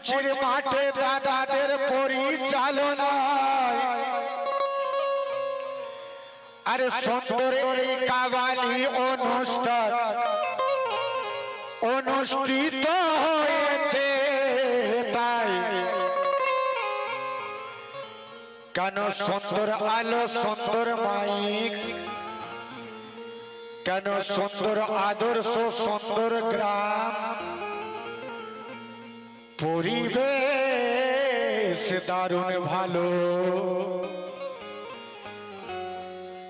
মুচির মাঠে দাদাদের পরিচালনায়। আরে সুন্দর এই কাবালি অনুষ্ঠান অনুষ্ঠিত হয়েছে তাই। কেন সুন্দর আলো সুন্দর মাইক? কেন সুন্দর আদর্শ সুন্দর গ্রাম? পরিবেশ দারুণ ভালো।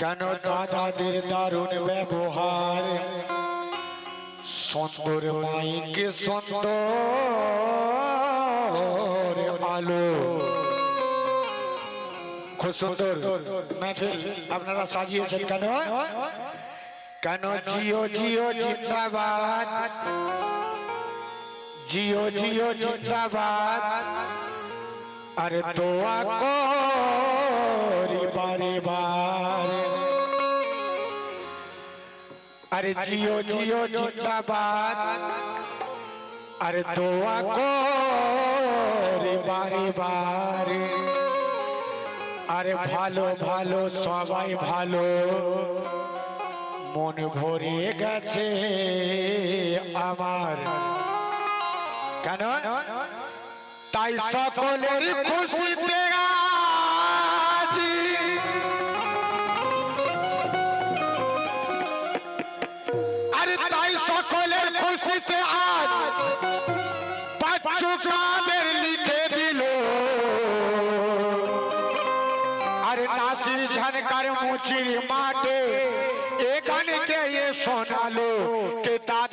কেন দাদাদের দারুণ ব্যবহার? সুন্দর মাইকে সুন্দর আলো। খুব সুন্দর। মেহফিল, আপনারা সাজিয়েছেন কেন? কেন জিও জিও জিন্দাবাদ। জিও জিও, জিন্দাবাদ। আরে দোয়া করি বারে বারে আরে জিও জিও, জিন্দাবাদ। আরে দোয়া করি বারে বারে আরে ভালো ভালো, সবাই ভালো। মন ভরে গেছে আমার। কেন তাই সকলের খুশিতে আজি আরে তাই সকলের খুশিতে আজ পাঁচু কাদের লিখে দিল। আরে নাসির ঝনকার মুচির মাঠে এ গানকে ये শোনালো? কে দাদারা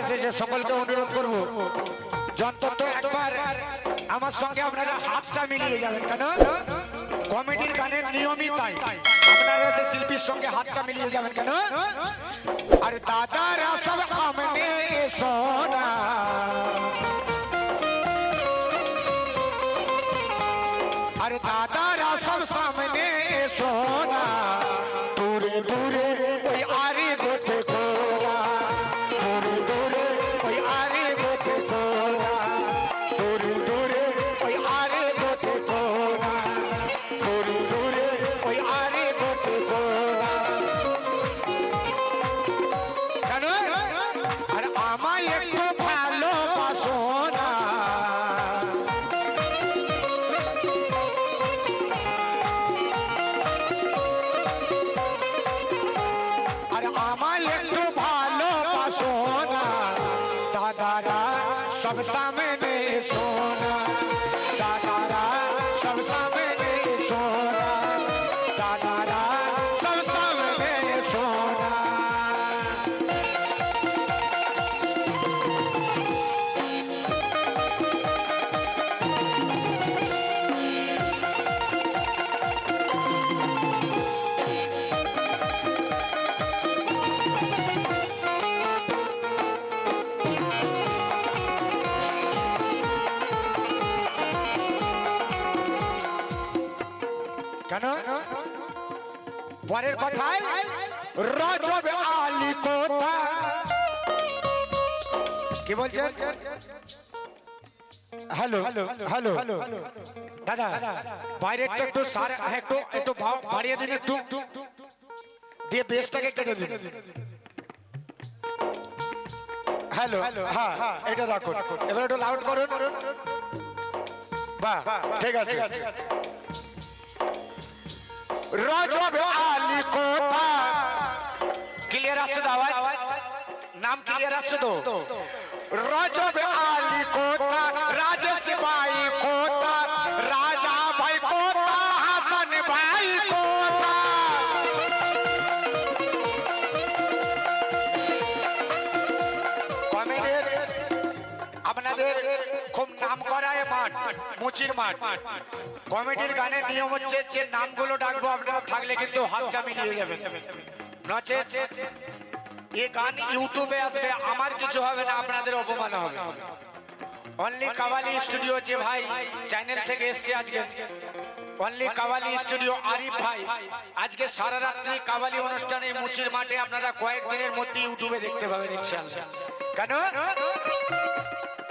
এসেছে সকলকে অনুরোধ করব, যন্তত একবার আমার সঙ্গে আপনারা হাতটা মিলিয়ে যাবেন, কেন? কমেডির গানের নিয়মই তাই। আপনারা এসে শিল্পীর সঙ্গে হাতটা মিলিয়ে যাবেন, কেন? আর দাদারা সব আমনে সোনা সব সামনে সোনা পরের কথায় রজব আলী কোথা? কি বলছেন হ্যালো হ্যালো হ্যালো। দাদা একটু একটু সার, একটু একটু বাড়িয়ে দিন একটু। দিয়ে বেসটাকে কেটে দিন। হ্যালো হ্যাঁ এটা রাখুন। এবার একটু লাউড করুন। বাহ, ঠিক আছে। রজব আলী কোথা ক্লিয়ার আসছে তো আওয়াজ নাম ক্লিয়ার আসছে তো রজব আলী কোথা রাজেশ ভাই কোথা রাজা ভাই কোথা হাসান ভাই কোথা কমেডির আপনাদের খুব নাম করা মাঠ, মুচির মাঠ। কমিটির গানের নিয়ম হচ্ছে যে নামগুলো ডাকবো, আপনারা থাকলে কিন্তু হাতটা মিলিয়ে যাবেন। নচে এ গান ইউটিউবে আসবে, আমার কিছু হবে না, আপনাদের অপমান হবে। অনলি কাওয়ালি স্টুডিও যে ভাই চ্যানেল থেকে এসছে আজকে। অনলি কাওয়ালি স্টুডিও আরিফ ভাই। আজকে সারা রাত্রি কাওয়ালি অনুষ্ঠানে মুচির মাঠে আপনারা কয়েকদিনের মধ্যে ইউটিউবে দেখতে পাবেন ইনশাআল্লাহ। কেন?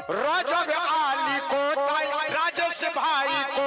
রজব আলী কোথায় রাজেশ ভাই কোথায়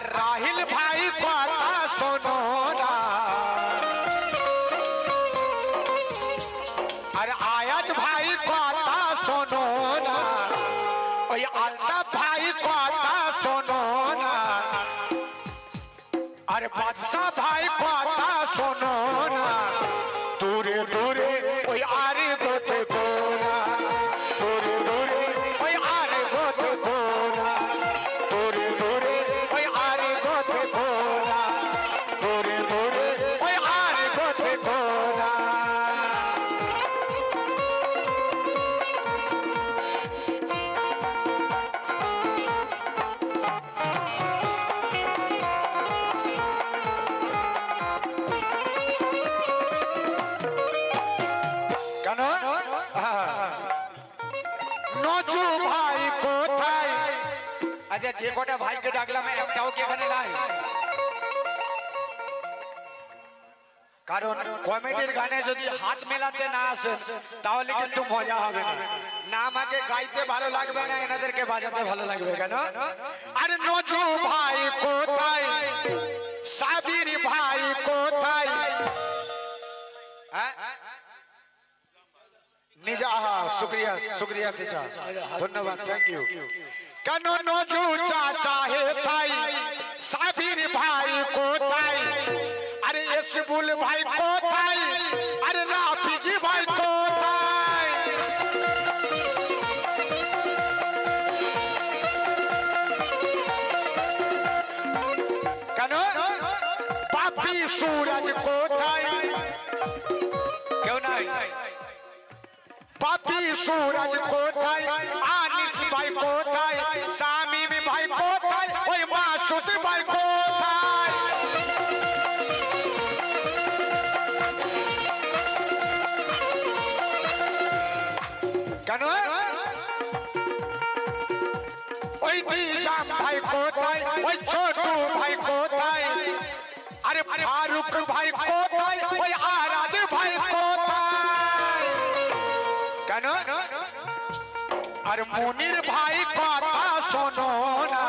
আর রাহিল ভাই কথা শোনো না আর আয়াজ ভাই কথা শোনো না ওই আলতা ভাই কথা শোনো যে কটা ভাইকে ডাকলাম, একটাও কি এখানে নাই। কারণ কমেডির গানে যদি হাত মেলাতে না আসেন, তাহলে কিন্তু মজা হবে না। না আমাকে গাইতে ভালো লাগবে না, এনাদেরকে বাজাতে ভালো লাগবে কেন? আরে নজু ভাই কোথায়? সাবির ভাই কোথায়? হ্যাঁ? নিজা শুক্রিয়া শুক্রিয়া চাচা। ধন্যবাদ থ্যাংক ইউ কেন নজু চাচা হে তাই সাবির ভাই কোথায় আরে এসবুল ভাই কোথায় আরে রাফিজি ভাই কোথায় কেন পাপি সুরজ কোথায় কেউ নাই পাপি সুরজ কোথায় আনিস মাসুদ ভাই, কোথায়? কেন? ওই নিজাম ভাই কোথায়? ওই ছোটু ভাই কোথায়? আরে ফারুক ভাই কোথায়? ওই আরাদ ভাই কোথায়? কেন? আর মনির ভাই কথা শোনো না।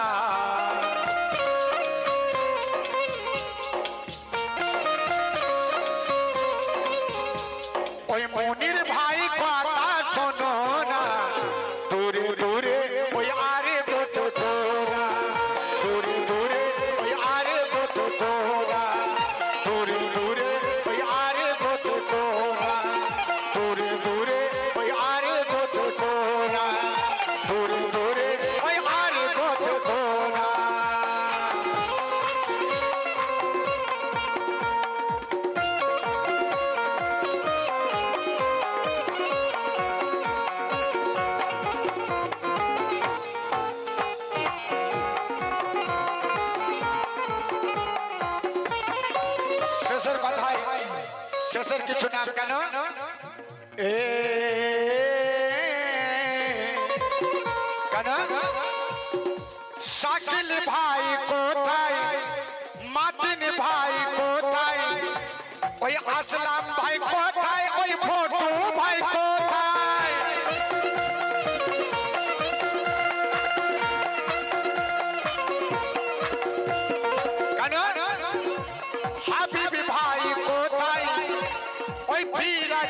শেষের কিছু নাম কেন? এ কেন? শাকিল ভাই কোথায়? মাতিন ভাই কোথায়? ওই আসলাম ভাই কোথায়? ওই ফটো ভাই কোথায়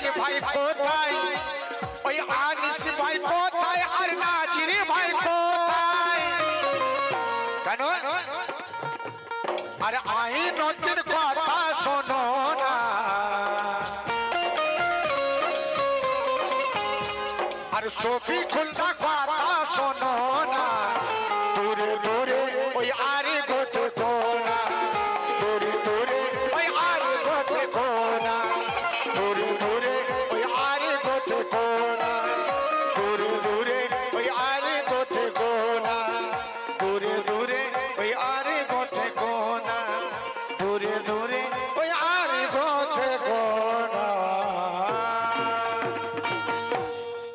বিরাজ ভাই কোথায়? ওই আনিস ভাই কোথায়? আর নাজির ভাই কোথায়? কেন? আর আই নদীর কথা শোনো না। আর সফি খুলনা কথা শোনো না।